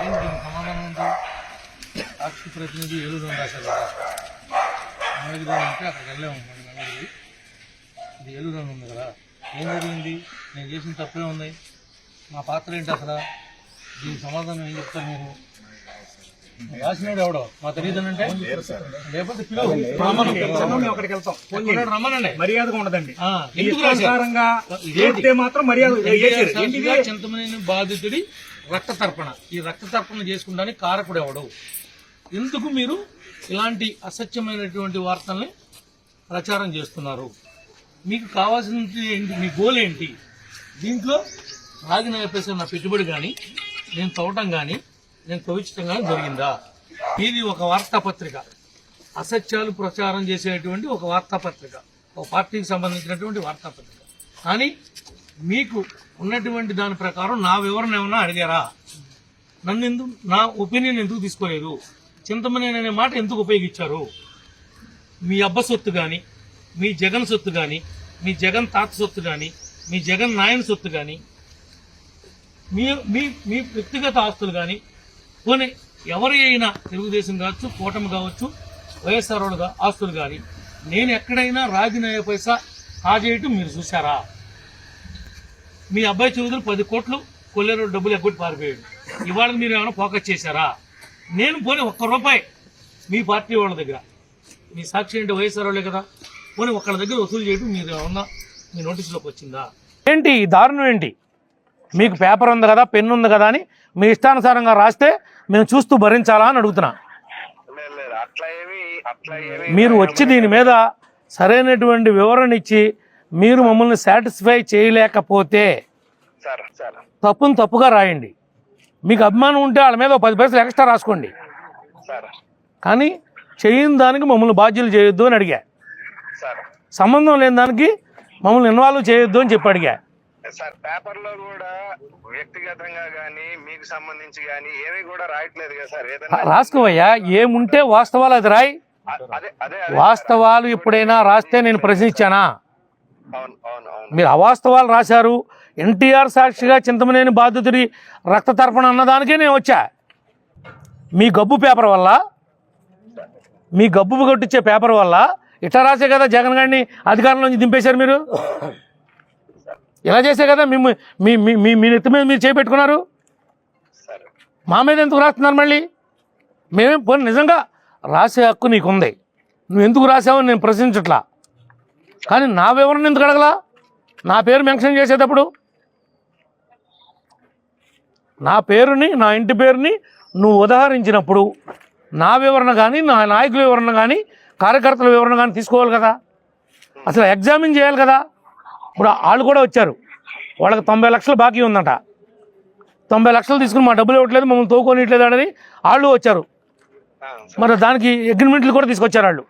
ఏం సమాధానం ఉంది సాక్షి ప్రతినిధి ఏలూరు రాశారు కదా మంగళగిరి అంటే అక్కడికి వెళ్ళాము మన మంగళగిరి ఇది ఏలూరు ఉంది కదా ఏం జరిగింది నేను చేసిన తప్పే ఉంది మా పాత్ర ఏంటి అసలు దీనికి సమాధానం? ఏం చెప్తారు మీరు రాసినాడు ఎవడో? మా తెలియదనంటే లేకపోతే పిలువు రమ్మను. అక్కడికి వెళ్తాం పిల్లడు రమ్మనండి. మర్యాదగా ఉండదండి. ఎందుకు మాత్రం మర్యాద చింతమనేని బాధితుడి రక్త తర్పణ. ఈ రక్త తర్పణ చేసుకుంటానికి కారకుడు ఎవడు? ఎందుకు మీరు ఇలాంటి అసత్యమైనటువంటి వార్తల్ని ప్రచారం చేస్తున్నారు. మీకు కావాల్సిన ఏంటి? మీ గోల్ ఏంటి? దీంట్లో రాగిన చెప్పేసి నా పెట్టుబడి కానీ నేను తవ్వటం కానీ నేను తవ్వించడం జరిగిందా? ఇది ఒక వార్తాపత్రిక. అసత్యాలు ప్రచారం చేసేటువంటి ఒక వార్తాపత్రిక. ఒక పార్టీకి సంబంధించినటువంటి వార్తాపత్రిక. కానీ మీకు ఉన్నటువంటి దాని ప్రకారం నా వివరణ ఏమన్నా అడిగారా? నన్ను ఎందుకు నా ఒపీనియన్ ఎందుకు తీసుకోలేదు? చింతమనే అనే మాట ఎందుకు ఉపయోగించారు? మీ అబ్బ సొత్తు కానీ మీ జగన్ సొత్తు కానీ మీ జగన్ తాత సొత్తు కానీ మీ జగన్ నాయన సొత్తు కానీ మీ మీ మీ వ్యక్తిగత ఆస్తులు కానీ పోనీ ఎవరి అయినా తెలుగుదేశం కావచ్చు కూటమి కావచ్చు వైఎస్ఆర్ ఆస్తులు కానీ నేను ఎక్కడైనా రాజీనాయ పైసా కాజేయటం మీరు చూసారా మీ అబ్బాయి చౌదరి పది కోట్లు కొల్లేరు డబ్బులు ఎగ్గొట్టి పారిపోయాడు. ఇవాళ మీరు ఏమైనా ఫోకస్ చేశారా? నేను పోనీ ఒక్క రూపాయి మీ పార్టీ వాళ్ళ దగ్గర మీ సాక్షి అంటే వైఎస్ఆర్ వాళ్ళే కదా పోనీ ఒక్కళ్ళ దగ్గర వసూలు చేయడం మీరు ఏమన్నా మీ నోటీసులోకి వచ్చిందా? ఏంటి ఈ దారుణం ఏంటి? మీకు పేపర్ ఉంది కదా పెన్ను ఉంది కదా అని మీ ఇష్టానుసారంగా రాస్తే మేము చూస్తూ భరించాలా అని అడుగుతున్నా. మీరు వచ్చి దీని మీద సరైనటువంటి వివరణ ఇచ్చి మీరు మమ్మల్ని సాటిస్ఫై చేయలేకపోతే తప్పును తప్పుగా రాయండి. మీకు అభిమానం ఉంటే వాళ్ళ మీద పది పైసలు ఎక్స్ట్రా రాసుకోండి. సార్. కానీ చేయని దానికి మమ్మల్ని బాధ్యులు చేయొద్దు అని అడిగా. సార్. సంబంధం లేని దానికి మమ్మల్ని ఇన్వాల్వ్ చేయొద్దు అని చెప్పి అడిగా. సార్ పేపర్లో కూడా వ్యక్తిగతంగా గానీ మీకు సంబంధించి గానీ ఏమీ కూడా రాయట్లేదు కదా సార్. ఏదైనా రాసుకోవయ్యా. ఏముంటే వాస్తవాలు అది రాయి. అదే అదే వాస్తవాలు ఎప్పుడైనా రాస్తే నేను ప్రశ్నించానా? అవును అవును అవును. మీరు అవాస్తవాలు రాశారు. ఎన్టీఆర్ సాక్షిగా చింతమనేని బాధితుడి రక్త తర్పణ అన్నదానికే నేను వచ్చా. మీ గబ్బు పేపర్ వల్ల మీ గబ్బు కొట్టించే పేపర్ వల్ల ఇట్లా రాసే కదా జగన్ గారిని అధికారంలోంచి దింపేశారు మీరు? ఇలా చేసే కదా? మీ మీ మీ మీ నెత్తి మీద మీరు చేపెట్టుకున్నారు? మా మీద ఎందుకు రాస్తున్నారు మళ్ళీ? మేమేం పోనీ నిజంగా రాసే హక్కు నీకుంది. నువ్వు ఎందుకు రాసావని నేను ప్రశ్నించట్లా? కానీ నా వివరణ ఎందుకు అడగలా? నా పేరు మెన్షన్ చేసేటప్పుడు? నా పేరుని నా ఇంటి పేరుని నువ్వు ఉదాహరించినప్పుడు నా వివరణ కానీ నా నాయకుల వివరణ కానీ కార్యకర్తల వివరణ కానీ తీసుకోవాలి కదా? అసలు ఎగ్జామిన్ చేయాలి కదా? ఇప్పుడు వాళ్ళు కూడా వచ్చారు. వాళ్ళకి తొంభై లక్షలు బాకీ ఉందంట. తొంభై లక్షలు తీసుకుని మా డబ్బులు ఇవ్వట్లేదు మమ్మల్ని తోకొనిట్లేదు అని వాళ్ళు వచ్చారు. మరి దానికి అగ్రిమెంట్లు కూడా తీసుకొచ్చారు వాళ్ళు.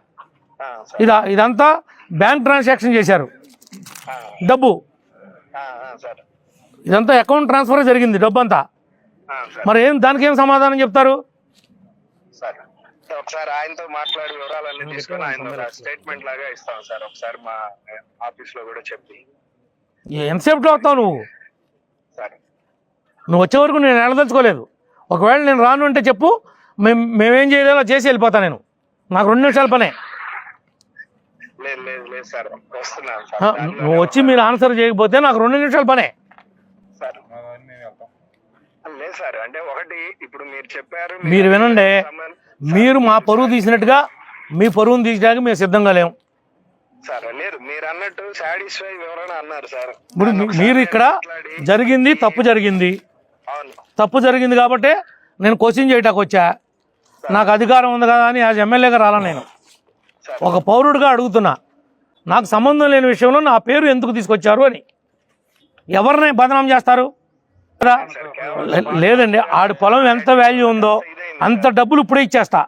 ఇదా ఇది ఇదంతా బ్యాంక్ ట్రాన్సాక్షన్ చేశారు. డబ్బు. ఇదంతా అకౌంట్ ట్రాన్స్ఫర్ జరిగింది డబ్బు అంతా మరి ఏం దానికి ఏం సమాధానం చెప్తారు? ఒకసారి ఆయనతో మాట్లాడి వివరాలన్నీ తీసుకొని ఆయన స్టేట్మెంట్ లాగా ఇస్తాం సార్. ఒకసారి మా ఆఫీస్లో కూడా చెప్పి ఎంతసేపులో వస్తావు నువ్వు? నువ్వు వచ్చే వరకు నేను వెళ్ళదలుచుకోలేదు ఒకవేళ నేను రాను అంటే చెప్పు మేము మేమేం చేయలేదో చేసి వెళ్ళిపోతా నేను. నాకు రెండు నిమిషాల పనే. నువ్వు వచ్చి మీరు ఆన్సర్ చేయకపోతే నాకు రెండు నిమిషాల పనే. అంటే ఒకటి ఇప్పుడు మీరు చెప్పారు మీరు వినండి. మీరు మా పరువు తీసినట్టుగా మీ పరువును తీసడానికి మేము సిద్ధంగా లేము. సార్ లేదు మీరు అన్నట్టు సాటిస్ఫై వివరణ అన్నారు సార్. ఇప్పుడు మీరు ఇక్కడ జరిగింది తప్పు జరిగింది. తప్పు జరిగింది కాబట్టి నేను క్వశ్చన్ చేయటానికి వచ్చా. నాకు అధికారం ఉంది కదా అని యాజ్ ఎమ్మెల్యేగా రాలా నేను. ఒక పౌరుడిగా అడుగుతున్నా నాకు సంబంధం లేని విషయంలో నా పేరు ఎందుకు తీసుకొచ్చారు అని. ఎవరిని బదనాం చేస్తారు? లేదండి ఆడి పొలం ఎంత వాల్యూ ఉందో అంత డబ్బులు ఇప్పుడే ఇచ్చేస్తా.